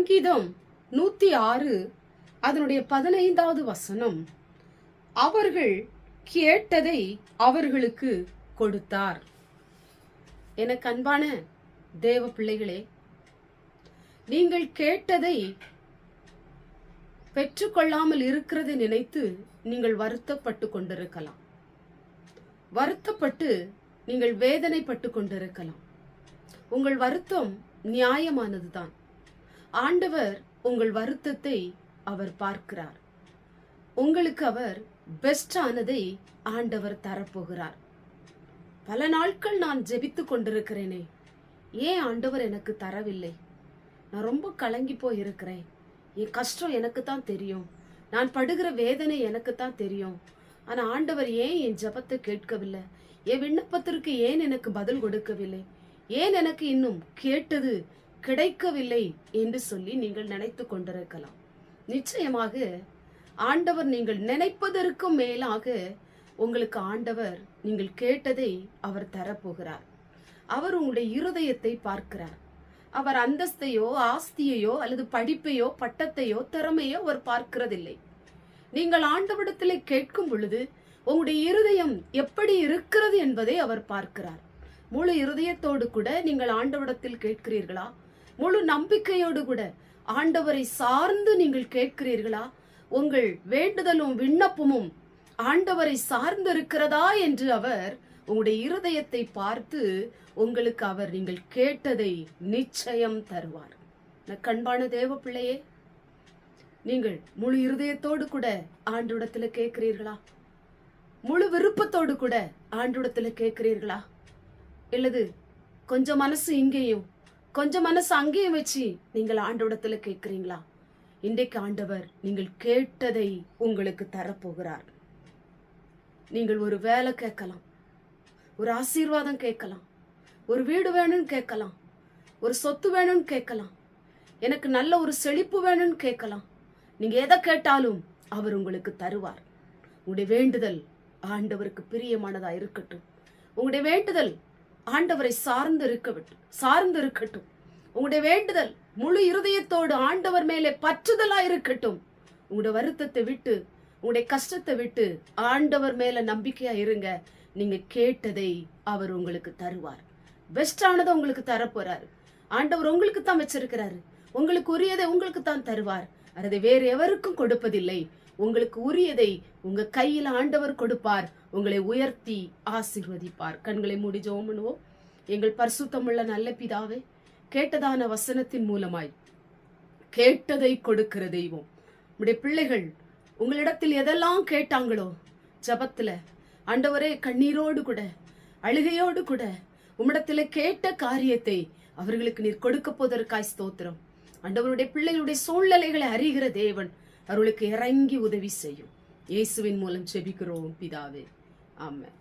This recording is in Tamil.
சங்கீதம் நூத்தி ஆறு அதனுடைய பதினைந்தாவது வசனம். அவர்கள் கேட்டதை அவர்களுக்கு கொடுத்தார். எனக்கு அன்பான தேவ பிள்ளைகளே நீங்கள் கேட்டதை பெற்றுக்கொள்ளாமல் இருக்கிறதை நினைத்து நீங்கள் வருத்தப்பட்டு கொண்டிருக்கலாம். வருத்தப்பட்டு நீங்கள் வேதனைப்பட்டு கொண்டிருக்கலாம். உங்கள் வருத்தம் நியாயமானதுதான். ஆண்டவர் உங்கள் வருத்தத்தை அவர் பார்க்கிறார். உங்களுக்கு அவர் பெஸ்டானதை ஆண்டவர் தரப்போகிறார். பல நாட்கள் நான் ஜெபித்து கொண்டிருக்கிறேனே ஏன் ஆண்டவர் எனக்கு தரவில்லை? நான் ரொம்ப கலங்கி போய் இருக்கிறேன் என் கஷ்டம் எனக்கு தான் தெரியும். நான் படுகிற வேதனை எனக்கு தான் தெரியும். ஆனா ஆண்டவர் ஏன் என் ஜெபத்தை கேட்கவில்லை? என் விண்ணப்பத்திற்கு ஏன் எனக்கு பதில் கொடுக்கவில்லை? ஏன் எனக்கு இன்னும் கேட்டது கிடைக்கவில்லை என்று சொல்லி நீங்கள் நினைத்து கொண்டிருக்கலாம். நிச்சயமாக ஆண்டவர் நீங்கள் நினைப்பதற்கும் மேலாக உங்களுக்கு ஆண்டவர் நீங்கள் கேட்டதை அவர் தரப்போகிறார். அவர் உங்களுடைய இருதயத்தை பார்க்கிறார். அவர் அந்தஸ்தையோ ஆஸ்தியையோ அல்லது படிப்பையோ பட்டத்தையோ திறமையோ அவர் பார்க்கிறதில்லை. நீங்கள் ஆண்டவிடத்தில் கேட்கும் பொழுது உங்களுடைய இருதயம் எப்படி இருக்கிறது என்பதை அவர் பார்க்கிறார். முழு இருதயத்தோடு கூட நீங்கள் ஆண்டவிடத்தில் கேட்கிறீர்களா? முழு நம்பிக்கையோடு கூட ஆண்டவரை சார்ந்து நீங்கள் கேட்கிறீர்களா? உங்கள் வேண்டுதலும் விண்ணப்பமும் ஆண்டவரை சார்ந்து இருக்கிறதா என்று அவர் உங்களுடைய இருதயத்தை பார்த்து உங்களுக்கு அவர் நீங்கள் கேட்டதை நிச்சயம் தருவார். கண்பான தேவ பிள்ளையே நீங்கள் முழு இருதயத்தோடு கூட ஆண்டோடத்துல கேட்கிறீர்களா? முழு விருப்பத்தோடு கூட ஆண்டோடத்துல கேட்கிறீர்களா? இல்லது கொஞ்சம் மனசு இங்கேயும் கொஞ்சம் மனசு அங்கேயும் வச்சு நீங்கள் ஆண்டோடத்துல கேட்குறீங்களா? இன்றைக்கு ஆண்டவர் நீங்கள் கேட்டதை உங்களுக்கு தரப்போகிறார். நீங்கள் ஒரு வேலை கேட்கலாம். ஒரு ஆசீர்வாதம் கேட்கலாம். ஒரு வீடு வேணும்னு கேட்கலாம். ஒரு சொத்து வேணும்னு கேட்கலாம். எனக்கு நல்ல ஒரு செழிப்பு வேணும்னு கேட்கலாம். நீங்க எதை கேட்டாலும் அவர் உங்களுக்கு தருவார். உங்களுடைய வேண்டுதல் ஆண்டவருக்கு பிரியமானதா இருக்கட்டும். உங்களுடைய வேண்டுதல் ஆண்டவரை சார்ந்து இருக்க சார்ந்து இருக்கட்டும் உங்களுடைய வேண்டுதல் முழு இருதயத்தோடு ஆண்டவர் மேலே பற்றுதலா இருக்கட்டும். உங்களுடைய வருத்தத்தை விட்டு உங்களுடைய கஷ்டத்தை விட்டு ஆண்டவர் மேல நம்பிக்கையா இருங்க. நீங்க கேட்டதை அவர் உங்களுக்கு தருவார். பெஸ்டானதை உங்களுக்கு தரப்போறாரு. ஆண்டவர் உங்களுக்கு தான் வச்சிருக்கிறாரு. உங்களுக்கு உரியதை உங்களுக்கு தான் தருவார். அதை வேறு எவருக்கும் கொடுப்பதில்லை. உங்களுக்கு உரியதை உங்க கையில் ஆண்டவர் கொடுப்பார். உங்களை உயர்த்தி ஆசீர்வதிப்பார். கண்களை மூடி ஜெபம் பண்ணுவோம். எங்கள் பரிசுத்தமுள்ள நல்ல பிதாவே கேட்டதான வசனத்தின் மூலமாய் கேட்டதை கொடுக்கிற தெய்வம். உடைய பிள்ளைகள் உங்களிடத்தில் எதெல்லாம் கேட்டாங்களோ ஜபத்துல ஆண்டவரே கண்ணீரோடு கூட அழுகையோடு கூட உம்மிடத்துல கேட்ட காரியத்தை அவர்களுக்கு நீர் கொடுக்க போவதற்காய் ஸ்தோத்திரம். ஆண்டவருடைய பிள்ளைகளுடைய சூழ்நிலைகளை அறிகிற தேவன் அவர்களுக்கு இறங்கி உதவி செய்யும். இயேசுவின் மூலம் செபிக்கிறோம் பிதாவே. ஆமாம்